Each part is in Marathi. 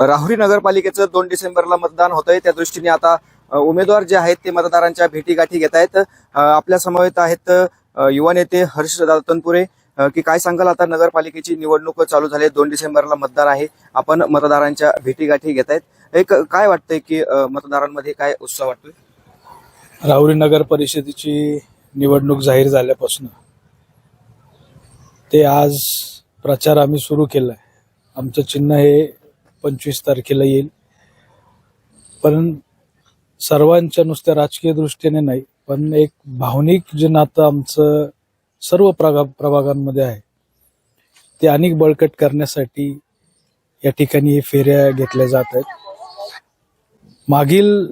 राहुरी नगरपालिकेचं दोन डिसेंबरला मतदान होत आहे त्या दृष्टीने आता उमेदवार जे आहेत ते मतदारांच्या भेटीगाठी घेत आहेत. आपल्या समवेत आहेत युवा नेते हर्ष तनपुरे की काय सांगाल आता नगरपालिकेची निवडणूक चालू झाली दोन डिसेंबरला मतदान आहे. आपण मतदारांच्या भेटीगाठी घेत आहेत. एक काय वाटतंय की मतदारांमध्ये काय उत्साह वाटतोय? राहुरी नगर परिषदेची निवडणूक जाहीर झाल्यापासून ते आज प्रचार आम्ही सुरू केलाय. आमचं चिन्ह हे पंचवीस तारखेला येईल. पण सर्वांच्या नुसत्या राजकीय दृष्टीने नाही पण एक भावनिक जे नातं आमचं सर्व प्रगा प्रभागांमध्ये आहे ते अनेक बळकट करण्यासाठी या ठिकाणी फेऱ्या घेतल्या जात आहेत. मागील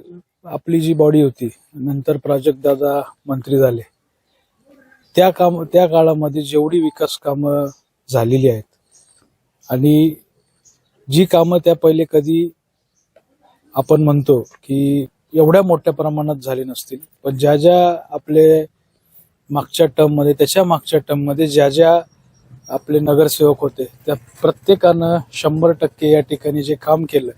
आपली जी बॉडी होती नंतर प्राजक्त दादा मंत्री झाले त्या काम त्या काळामध्ये जेवढी विकास कामं झालेली आहेत आणि जी कामं त्या पहिले कधी आपण म्हणतो की एवढ्या मोठ्या प्रमाणात झाली नसतील. पण ज्या ज्या आपले मागच्या टर्ममध्ये त्याच्या मागच्या टर्ममध्ये ज्या ज्या आपले नगरसेवक होते त्या प्रत्येकानं शंभर टक्के या ठिकाणी जे काम केलं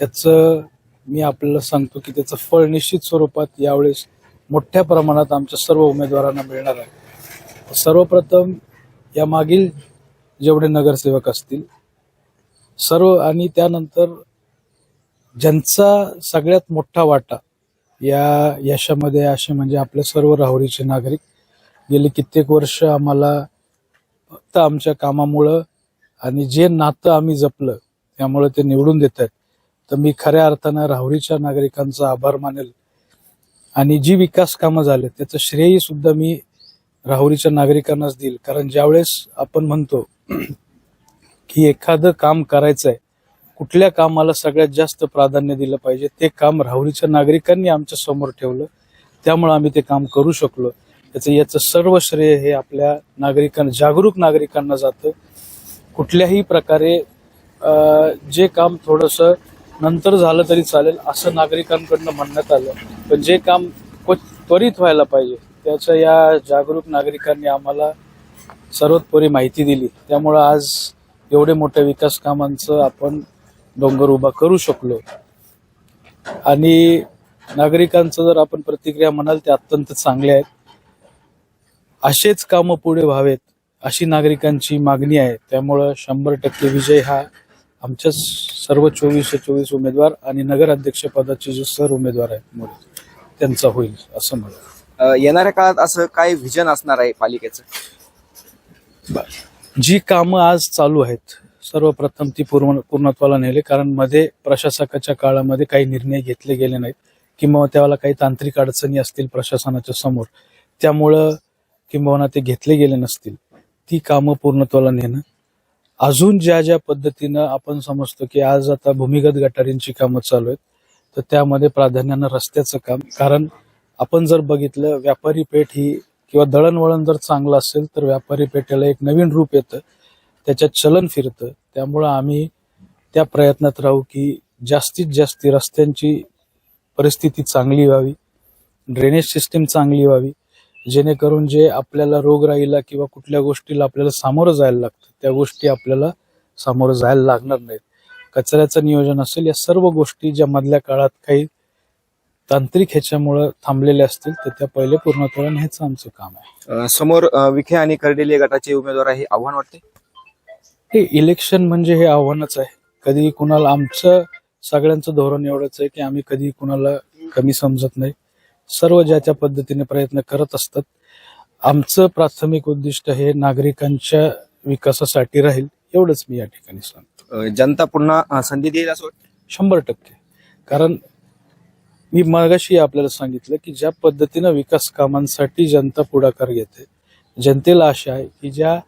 त्याचं मी आपल्याला सांगतो की त्याचं फळ निश्चित स्वरूपात यावेळेस मोठ्या प्रमाणात आमच्या सर्व उमेदवारांना मिळणार आहे. सर्वप्रथम या मागील जेवढे नगरसेवक असतील सर्व आणि त्यानंतर ज्यांचा सगळ्यात मोठा वाटा या यशामध्ये असे म्हणजे आपले सर्व राहुरीचे नागरिक गेली कित्येक वर्ष आम्हाला फक्त आमच्या कामामुळं आणि जे नातं आम्ही जपलं त्यामुळे ते निवडून देत आहेत. तर मी खऱ्या अर्थानं राहुरीच्या नागरिकांचा आभार मानेल. आणि जी विकास कामं झाले त्याचं श्रेयसुद्धा मी राहुरीच्या नागरिकांनाच देईल. कारण ज्यावेळेस आपण म्हणतो की एखादं काम करायचं आहे कुठल्या कामाला सगळ्यात जास्त प्राधान्य दिलं पाहिजे ते काम राहुरीच्या नागरिकांनी आमच्यासमोर ठेवलं त्यामुळे आम्ही ते काम करू शकलो. त्याचं याचं सर्व श्रेय हे आपल्या नागरिकांना जागरूक नागरिकांना जातं. कुठल्याही प्रकारे जे काम थोडंसं नंतर झालं तरी चालेल असं नागरिकांकडनं म्हणण्यात आलं. पण जे काम त्वरित व्हायला पाहिजे त्याच्या या जागरूक नागरिकांनी आम्हाला सर्वोत्परी माहिती दिली. त्यामुळं आज एवढे मोठ्या विकास कामांचं आपण डोंगर उभा करू शकलो. आणि नागरिकांचं जर आपण प्रतिक्रिया म्हणाल ते अत्यंत चांगले आहेत. असेच कामं पुढे व्हावेत अशी नागरिकांची मागणी आहे. त्यामुळं शंभर टक्के विजय हा आमच्या सर्व चोवीसशे चोवीस उमेदवार आणि नगराध्यक्ष पदाचे जे सर उमेदवार आहेत त्यांचा होईल असं मला येणाऱ्या काळात असं काय व्हिजन असणार आहे पालिकेचं? जी कामं आज चालू आहेत सर्वप्रथम ती पूर्ण पूर्णत्वाला नेले कारण मध्ये प्रशासकाच्या काळामध्ये काही निर्णय घेतले गेले नाहीत किंवा त्याला काही तांत्रिक अडचणी असतील प्रशासनाच्या समोर. त्यामुळं किंबहुना ते घेतले गेले नसतील. ती कामं पूर्णत्वाला नेणं. अजून ज्या ज्या पद्धतीनं आपण समजतो की आज आता भूमिगत गटारींची कामं चालू आहेत तर त्यामध्ये प्राधान्यानं रस्त्याचं काम कारण आपण जर बघितलं व्यापारी पेठ ही किंवा दळणवळण जर चांगलं असेल तर व्यापारी पेठेला एक नवीन रूप येतं. त्याच्यात चलन फिरतं. त्यामुळं आम्ही त्या प्रयत्नात राहू की जास्तीत जास्त रस्त्यांची परिस्थिती चांगली व्हावी. ड्रेनेज सिस्टीम चांगली व्हावी. जेणेकरून जे आपल्याला रोगराईला किंवा कुठल्या गोष्टीला आपल्याला सामोरं जायला लागतं त्या गोष्टी आपल्याला सामोरं जायला लागणार नाहीत. कचऱ्याचं नियोजन असेल या सर्व गोष्टी ज्या मधल्या काळात काही तांत्रिक ह्याच्यामुळं थांबलेल्या असतील तर त्या पहिले पूर्णत्वाला न्यायचं आमचं काम आहे. समोर विखे आणि कर्डिले गटाचे उमेदवार आहे आव्हान वाटते हे इलेक्शन म्हणजे हे आव्हानच आहे. कधी कुणाला आमचं सगळ्यांचं धोरण एवढंच आहे की आम्ही कधी कुणाला कमी समजत नाही. सर्व ज्या त्या पद्धतीने प्रयत्न करत असतात. आमचं प्राथमिक उद्दिष्ट हे नागरिकांच्या विकासासाठी राहील एवढंच मी या ठिकाणी सांगतो. जनता पुन्हा संधी देईल असं शंभर टक्के. कारण मी मगाशी आपल्याला सांगितलं की ज्या पद्धतीनं विकास कामांसाठी जनता पुढाकार घेते जनतेला आशा आहे की ज्या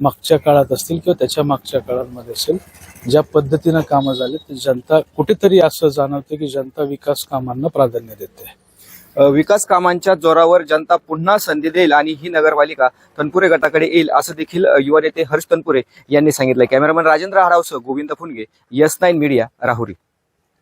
मागच्या काळात असतील किंवा त्याच्या मागच्या काळांमध्ये असेल ज्या पद्धतीनं कामं झाली तर जनता कुठेतरी असं जाणवते की जनता विकास कामांना प्राधान्य देते. विकास कामांच्या जोरावर जनता पुन्हा संधी देईल आणि ही नगरपालिका तनपुरे गटाकडे येईल असं देखील युवा नेते हर्ष तनपुरे यांनी सांगितलं. Cameraman Rajendra हरावसह Govind Phunge yes nine media Rahuri.